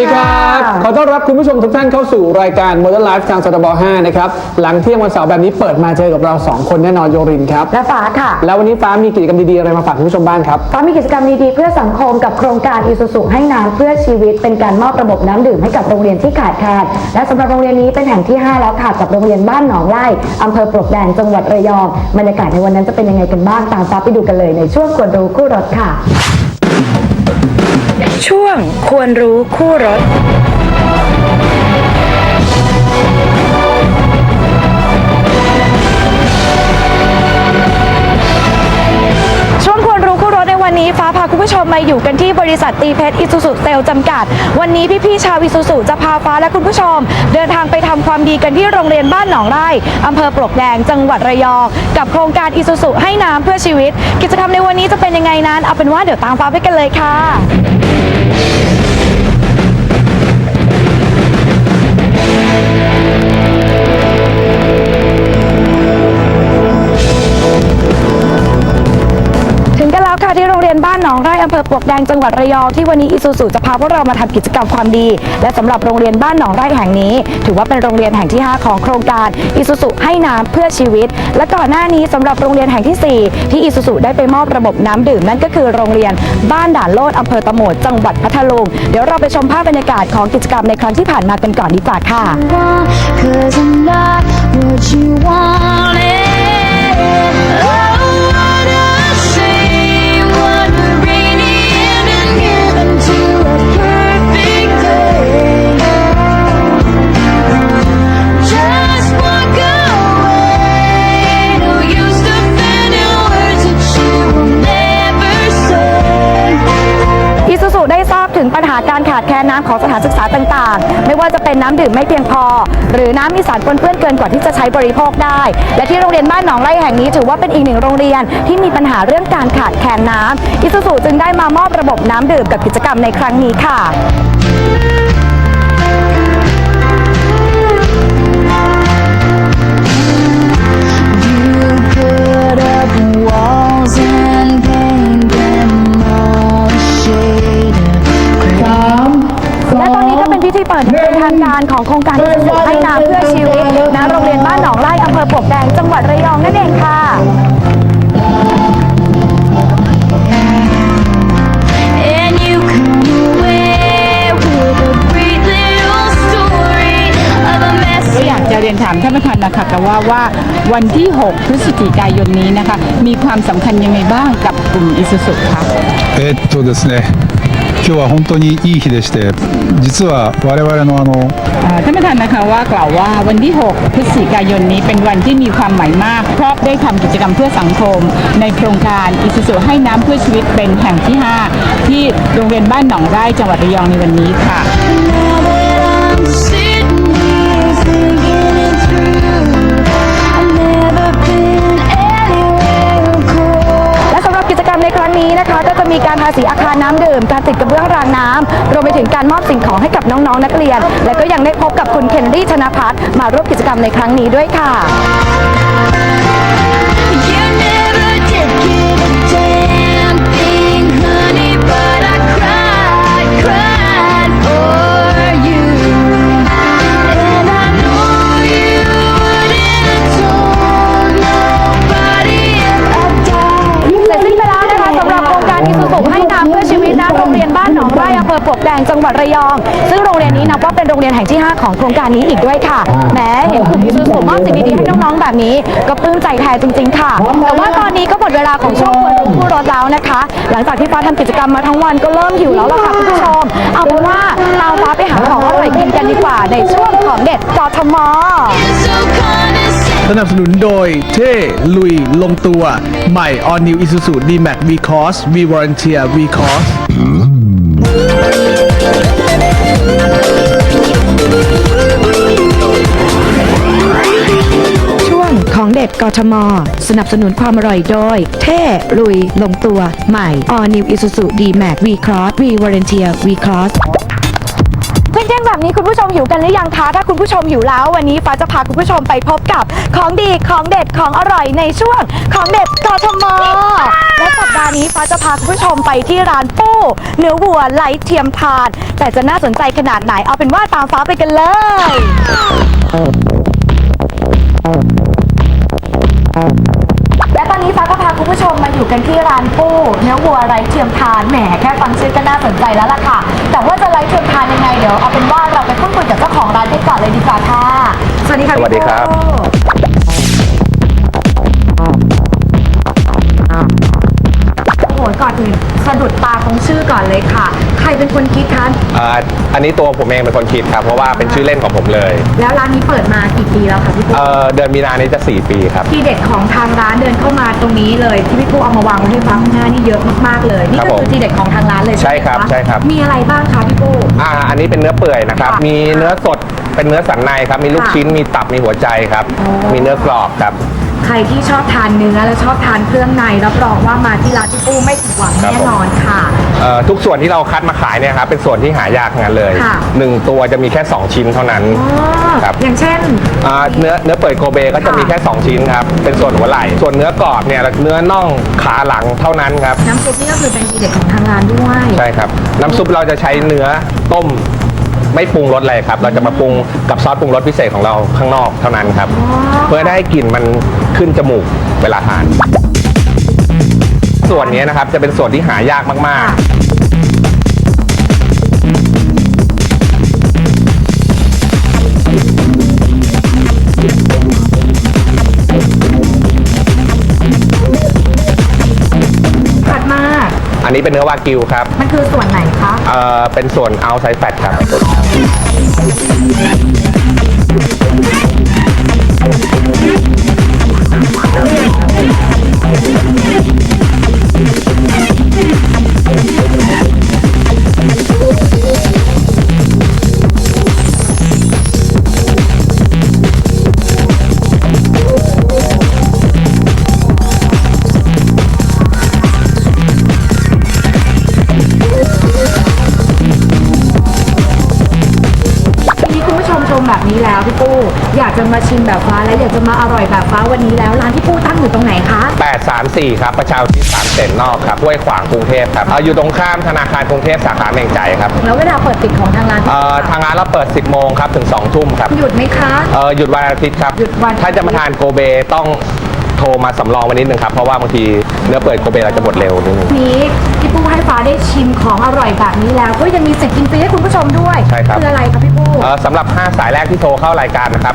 วัสสวัสดีดีคค่ะรับ ขอต้อนรับคุณผู้ชมทุกท่านเข้าสู่รายการ Modern Life ทางสตบ5นะครับ หลังเที่ยงวันเสาร์แบบนี้เปิดมาเจอกับเรา 2 คนแน่นอนโยรินครับ และฟ้าค่ะ แล้ววันนี้ฟ้ามีกิจกรรมดีๆ อะไรมาฝากคุณผู้ชมบ้างครับ ฟ้ามีกิจกรรมดีๆ เพื่อสังคมกับโครงการอีสุสุให้น้ำเพื่อชีวิต เป็นการมอบระบบน้ำดื่มให้กับโรงเรียนที่ขาดแคลน และสำหรับโรงเรียนนี้เป็นแห่งที่ 5 แล้วค่ะกับโรงเรียนบ้านหนองไร่อำเภอปลวกแดงจังหวัดระยอง บรรยากาศในวันนั้นจะเป็นยังไงกันบ้าง ตามฟ้าไปดูกันเลยในช่วงควรรู้คู่รถค่ะ ช่วงควรรู้คู่รถ มาอยู่กันที่บริษัทตีเพชรอิสุสุเซลจำกัด วันนี้พี่ๆชาวอิสุสุจะพาฟ้าและคุณผู้ชม เดินทางไปทำความดีกันที่โรงเรียนบ้านหนองไร่อำเภอปลวกแดงจังหวัดระยอง กับโครงการอิสุสุให้น้ำเพื่อชีวิต กิจกรรมในวันนี้จะเป็นยังไงนั้นเอาเป็นว่าเดี๋ยวตามฟ้าไปกันเลยค่ะ รียนบ้านหนองไร่อำเภอปลวกแดงจังหวัดระยองที่วันนี้อิซูซุจะพาพวกเรามาทำกิจกรรมความดี และสำหรับโรงเรียนบ้านหนองไร่แห่งนี้ ถือว่าเป็นโรงเรียนแห่งที่ 5 ของโครงการอิซูซุให้น้ำเพื่อชีวิต และก่อนหน้านี้สำหรับโรงเรียนแห่งที่ 4 ที่อิซูซุได้ไปมอบระบบน้ำดื่มนั่นก็คือโรงเรียนบ้านด่านโลดอำเภอตะโหมดจังหวัดพัทลุงเดี๋ยวเราไปชมภาพบรรยากาศของกิจกรรมในครั้งที่ผ่านมากันก่อนดีกว่าค่ะ Cause I'm not what you wanted. ขาดแคลนน้ำของสถานศึกษาต่างๆ ไม่ว่าจะเป็นน้ำดื่มไม่เพียงพอ หรือน้ำมีสารปนเปื้อนเกินกว่าที่จะใช้บริโภคได้ และที่โรงเรียนบ้านหนองไร่แห่งนี้ถือว่าเป็นอีกหนึ่งโรงเรียนที่มีปัญหาเรื่องการขาดแคลนน้ำอิสุสูจึงได้มามอบระบบน้ำดื่มกับกิจกรรมในครั้งนี้ค่ะ เพื่อชีวิตณโรงเรียนบ้านหนองไร่อำเภอปลวกแดงจังหวัดระยองนั่นเองค่ะ And you come away with a brief little story of a mess ก็อยากจะเรียนถามท่านประธานนะคะกว่าว่าวันที่ 6 พฤศจิกายนนี้นะคะ มีความสำคัญยังไงบ้างกับกลุ่มอิสุสุคะ えっとですね今 日は本当にいい日でして実は我々のあの อ่าท่านประธานนะคะว่ากล่าวว่าวันที่ 6 พฤศจิกายนนี้เป็นวันที่มีความหมายมาก เพราะได้ทำกิจกรรมเพื่อสังคม ในโครงการอิสุสุให้น้ำเพื่อชีวิตเป็นแห่งที่ 5 ที่โรงเรียนบ้านหนองไร่จังหวัดระยองในวันนี้ค่ะ Now that I'm sitting here thinking it through, I've never been anywhere cold. และสำหรับกิจกรรมในครั้งนี้นะคะ ก็จะ มีการทาสีอาคารน้ำดื่ม การติดกระเบื้องรางน้ำรวมไปถึงการมอบสิ่งของให้กับน้องๆ นักเรียน และก็ยังได้พบกับคุณเคนดี้ชนะพัฒน์มาร่วมกิจกรรมในครั้งนี้ด้วยค่ะ ไร่อำเภอปลวกแดงจังหวัดระยอง ซึ่งโรงเรียนนี้นับว่าเป็นโรงเรียนแห่งที่ 5 ของโครงการนี้อีกด้วยค่ะแหม้เห็นกลุ่มอิสุสุมอบสิ่งดีๆให้น้องๆแบบนี้ ก็ปลื้มใจแทนจริง ๆ ค่ะ แต่ว่าตอนนี้ก็หมดเวลาของช่วงควรรู้คู่รถแล้วนะคะ หลังจากที่ฟ้าทำกิจกรรมมาทั้งวันก็เริ่มหิวแล้วล่ะค่ะคุณผู้ชม เอาเป็นว่าตามฟ้าไปหาของอร่อยกินกันดีกว่าในช่วงของเด็ดกทม So condescending. สนับสนุนโดยเท่ลุย ลงตัว ใหม่ All New Isuzu D-Max V-Cross V Volunteer V-Cross ช่วงของเด็ดกทม สนับสนุนความอร่อยโดย เท่ลุย ลงตัว ใหม่ All New Isuzu D-Max V-Cross V Volunteer V-Cross เพื่เที่ยงแบบนี้คุณผู้ชมหิวกันหรือยังคะ ถ้าคุณผู้ชมหิวแล้ว วันนี้ฟ้าจะพาคุณผู้ชมไปพบกับของดีของเด็ดของอร่อยในช่วงของเด็ดกทมและสัปดาห์นี้ฟ้าจะพาคุณผู้ชมไปที่ร้านปู้เนื้อวัวไร้เทียมทาน แต่จะน่าสนใจขนาดไหนเอาเป็นว่าตามฟ้าไปกันเลยและตอนนี้ฟ้าก็พาคุณผู้ชมมาอยู่กันที่ร้านปู เนื้อวัวไร้เทียมทานแหมแค่ฟังชื่อก็น่าสนใจแล้วล่ะค่ะ แต่ว่าจะไร้เทียมทานยังไงเดี๋ยวเอาเป็นว่าเราไปพูดคุยกับเจ้าของร้านกันก่อนเลยดีกว่าค่ะ สวัสดีค่ะสวัสดีครับพี่ปูโอ้โหก่อนอื่นสะดุดตาของชื่อก่อนเลยค่ะใค รเป็นคนคิดคะอ่าอันนี้ตัวผมเองเป็นคนคิดครับ เพราะว่าเป็นชื่อเล่นของผมเลยแล้วร้านนี้เปิดมากี่ปีแล้วคะพี่ปูเอ่อเดือนมีนานี้จะ 4 ปีครับ ทีเด็ดของทางร้านเดินเข้ามาตรงนี้เลย ที่พี่ปูเอามาวางไว้ให้ฟ้าข้างหน้านี่เยอะมากๆเลยนี่ครับก็ผมคือทีเด็ดของทางร้านเลยใช่ไหมใช่ครับะใช่ครับ มีอะไรบ้างคะพี่ปู อ่าอันนี้เป็นเนื้อเปื่อยนะครับ ค่ะมีเนื้อสดเป็นเนื้อสันในครับ มีลูกค่ะชิ้น มีตับ มีหัวใจครับ อ๋อ มีเนื้อกรอบครับ ใครที่ชอบทานเนื้อและชอบทานเครื่องในรับรองว่ามาที่ร้านพี่ปูไม่ผิดหวังครับแน่นอนค่ะเอ่อ ทุกส่วนที่เราคัดมาขายเนี่ยครับเป็นส่วนที่หายากทั้งนั้นเลยค่ะ หนึ่งตัวจะมีแค่ 2 ชิ้นเท่านั้นอ๋อครับ อย่างเช่น อ่าเนื้อเนื้อเปื่อยโกเบก็จะมีแค่ 2 ชิ้นครับ เป็นส่วนหัวไหล่ ส่วนเนื้อกรอบเนี่ยเนื้อน่องขาหลังเท่านั้นครับ น้ำซุปนี่ก็คือเป็นทีเด็ดของทางร้านด้วยใช่ครับ น้ำซุปเราจะใช้เนื้อต้ม ไม่ปรุงรสอะไรครับ เราจะมาปรุงกับซอสปรุงรสพิเศษของเราข้างนอกเท่านั้นครับ เพื่อได้ให้กลิ่นมันขึ้นจมูกเวลาทาน ส่วนนี้นะครับจะเป็นส่วนที่หายากมากถั อันนี้เป็นเนื้อวากิวครับมันคือส่วนไหนคะ เอ่อเป็นส่วนเอาไซแฟตครับ อยากจะมาอร่อยแบบฟ้าวันนี้แล้วร้านพี่ปูตั้งอยู่ตรงไหนคะ 834 ครับ ประชาอุทิศสามเสนนอกครับห้วยขวางกรุงเทพครับเอ่ออยู่ตรงข้ามธนาคารกรุงเทพสาขาเมงใจครับแล้วเวลาเปิดปิดของทางร้านพี่เอ่ปูอทางร้านเราเปิด 10 โมงครับ ถึง 2 ทุ่มครับหยุดไหมคะ เอ่อหยุดวันอาทิตย์ครับ หยุดวันอาทิตย์ ถ้าจะมาทานโกเบต้องโทรมาสำรองไวันนิดนึงครับ เพราะว่าบางทีเนื้อเปื่อยโกเบเราจะหมดเร็วนิดนึง นี้พี่ปูให้ฟ้าได้ชิมของอร่อยแบบนี้แล้วก็ยังมีสิทธิ์กินฟรีให้คุณผู้ชมด้วยใช่ครับคืออะไรคะพี่ปู เอ่อสำหรับ 5 สายแรกที่โทรเข้ารายการนะครับ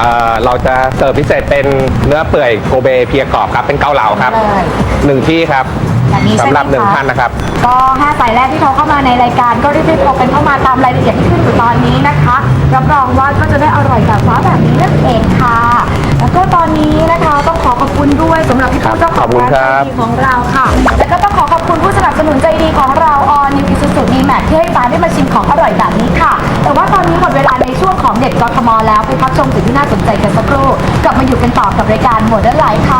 เอ่อเราจะเสิร์ฟพิเศษเป็นเนื้อเปื่อยโกเบเพียกรอบครับเป็นเกาเหลาครับเลยหนึ่งที่ครับแบบนี้ใช่สำหรับไมหนึ่งคะท่านนะครับ ก็ห้าสายแรกที่โทรเข้ามาในรายการก็รีบๆโทรกันเข้ามาตามรายละเอียดที่ขึ้นอยู่ตอนนี้นะคะ รับรองว่าก็จะได้อร่อยแบบฟ้าแบบนี้นั่นเองค่ะ แล้วก็ตอนนี้นะคะต้องขอขอบคุณด้วยสำหรับพี่ครัปูบเจ้าของขอบคุณร้านคใจรับดีของเราค่ะ แล้วก็ต้องขอขอบคุณผู้สนับสนุนใจดีของเราออนิ มาอยู่กันต่อกับรายการหมวดด้านไลค่ะ